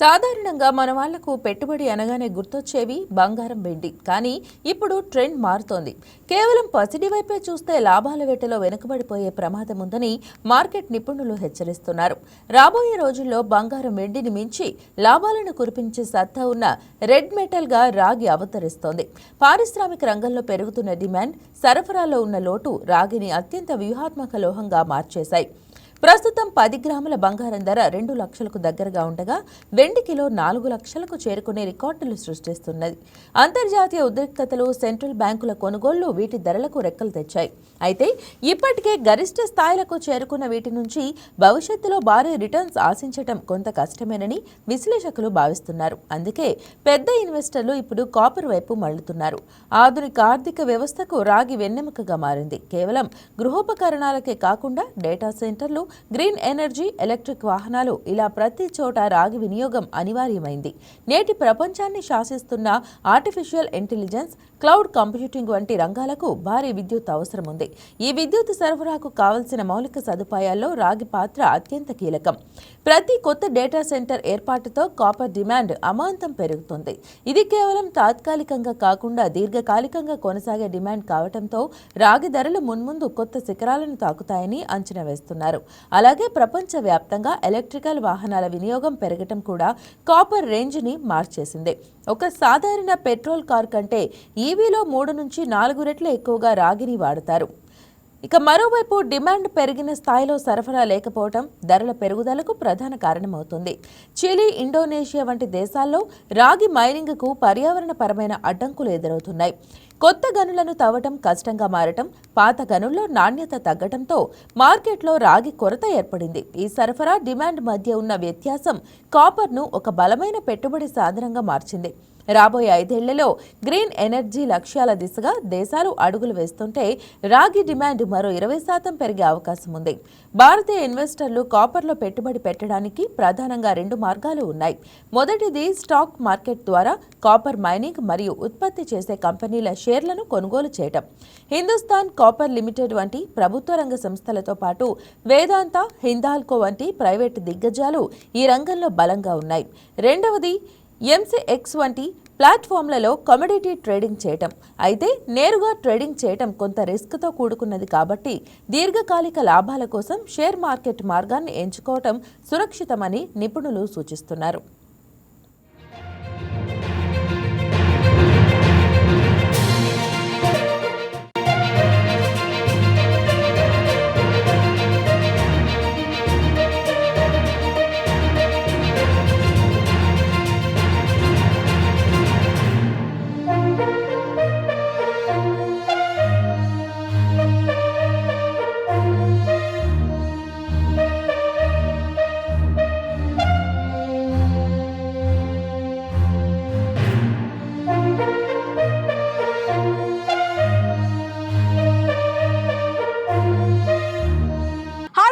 సాధారణంగా మన వాళ్ళకు పెట్టుబడి అనగానే గుర్తొచ్చేవి బంగారం వెండి. కానీ ఇప్పుడు ట్రెండ్ మారుతోంది. కేవలం పసిడి వైపే చూస్తే లాభాల వేటలో వెనుకబడిపోయే ప్రమాదం ఉందని మార్కెట్ నిపుణులు హెచ్చరిస్తున్నారు. రాబోయే రోజుల్లో బంగారం వెండిని మించి లాభాలను కురిపించే సత్తా ఉన్న రెడ్ మెటల్గా రాగి అవతరిస్తోంది. పారిశ్రామిక రంగంలో పెరుగుతున్న డిమాండ్ సరఫరాలో ఉన్న లోటు రాగిని అత్యంత వ్యూహాత్మక లోహంగా మార్చేశాయి. ప్రస్తుతం పది గ్రాముల బంగారం ధర రెండు లక్షలకు దగ్గరగా ఉండగా వెండి కిలో నాలుగు లక్షలకు చేరుకునే రికార్డులు సృష్టిస్తున్నది. అంతర్జాతీయ ఉద్రిక్తతలు సెంట్రల్ బ్యాంకుల కొనుగోళ్ళు వీటి ధరలకు రెక్కలు తెచ్చాయి. అయితే ఇప్పటికే గరిష్ట స్థాయిలకు చేరుకున్న వీటి నుంచి భవిష్యత్తులో భారీ రిటర్న్స్ ఆశించటం కొంత కష్టమేనని విశ్లేషకులు భావిస్తున్నారు. అందుకే పెద్ద ఇన్వెస్టర్లు ఇప్పుడు కాపర్ వైపు మళ్ళుతున్నారు. ఆధునిక ఆర్థిక వ్యవస్థకు రాగి వెన్నెముకగా మారింది. కేవలం గృహోపకరణాలకే కాకుండా డేటా సెంటర్లు గ్రీన్ ఎనర్జీ ఎలక్ట్రిక్ వాహనాలు ఇలా ప్రతి చోట రాగి వినియోగం అనివార్యమైంది. నేటి ప్రపంచాన్ని శాసిస్తున్న ఆర్టిఫిషియల్ ఇంటెలిజెన్స్ క్లౌడ్ కంప్యూటింగ్ వంటి రంగాలకు భారీ విద్యుత్ అవసరం ఉంది ఈ విద్యుత్ సరఫరాకు కావలసిన మౌలిక సదుపాయాల్లో రాగి పాత్ర అత్యంత కీలకం. ప్రతి కొత్త డేటా సెంటర్ ఏర్పాటుతో కాపర్ డిమాండ్ అమాంతం పెరుగుతుంది. ఇది కేవలం తాత్కాలికంగా కాకుండా దీర్ఘకాలికంగా కొనసాగే డిమాండ్ కావడంతో రాగి ధరలు మున్ముందు కొత్త శిఖరాలను తాకుతాయని అంచనా వేస్తున్నారు. అలాగే ప్రపంచవ్యాప్తంగా ఎలక్ట్రికల్ వాహనాల వినియోగం పెరగటం కూడా కాపర్ రేంజ్ని మార్చేసింది. ఒక సాధారణ పెట్రోల్ కార్ కంటే ఈవీలో మూడు నుంచి నాలుగు రెట్లు ఎక్కువగా రాగిని వాడతారు. ఇక మరోవైపు డిమాండ్ పెరిగిన స్థాయిలో సరఫరా లేకపోవడం ధరల పెరుగుదలకు ప్రధాన కారణమవుతుంది. చిలీ ఇండోనేషియా వంటి దేశాల్లో రాగి మైనింగ్కు పర్యావరణపరమైన అడ్డంకులు ఎదురవుతున్నాయి. కొత్త గనులను తవ్వటం కష్టంగా మారటం పాత గనుల్లో నాణ్యత తగ్గటంతో మార్కెట్లో రాగి కొరత ఏర్పడింది. ఈ సరఫరా డిమాండ్ మధ్య ఉన్న వ్యత్యాసం కాపర్ను ఒక బలమైన పెట్టుబడి సాధనంగా మార్చింది. రాబోయే ఐదేళ్ళలో గ్రీన్ ఎనర్జీ లక్ష్యాల దిశగా దేశాలు అడుగులు వేస్తుంటే రాగి డిమాండ్ మరో ఇరవై శాతం పెరిగే అవకాశం ఉంది. భారతీయ ఇన్వెస్టర్లు కాపర్లో పెట్టుబడి పెట్టడానికి ప్రధానంగా రెండు మార్గాలు ఉన్నాయి. మొదటిది స్టాక్ మార్కెట్ ద్వారా కాపర్ మైనింగ్ మరియు ఉత్పత్తి చేసే కంపెనీల షేర్లను కొనుగోలు చేయటం. హిందుస్థాన్ కాపర్ లిమిటెడ్ వంటి ప్రభుత్వ రంగ సంస్థలతో పాటు వేదాంత హిందాల్కో వంటి ప్రైవేటు దిగ్గజాలు ఈ రంగంలో బలంగా ఉన్నాయి. రెండవది ఎంసీఎక్స్ వంటి ప్లాట్ఫామ్లలో కమోడిటీ ట్రేడింగ్ చేయటం. అయితే నేరుగా ట్రేడింగ్ చేయటం కొంత రిస్క్తో కూడుకున్నది కాబట్టి దీర్ఘకాలిక లాభాల కోసం షేర్ మార్కెట్ మార్గాన్ని ఎంచుకోవటం సురక్షితమని నిపుణులు సూచిస్తున్నారు.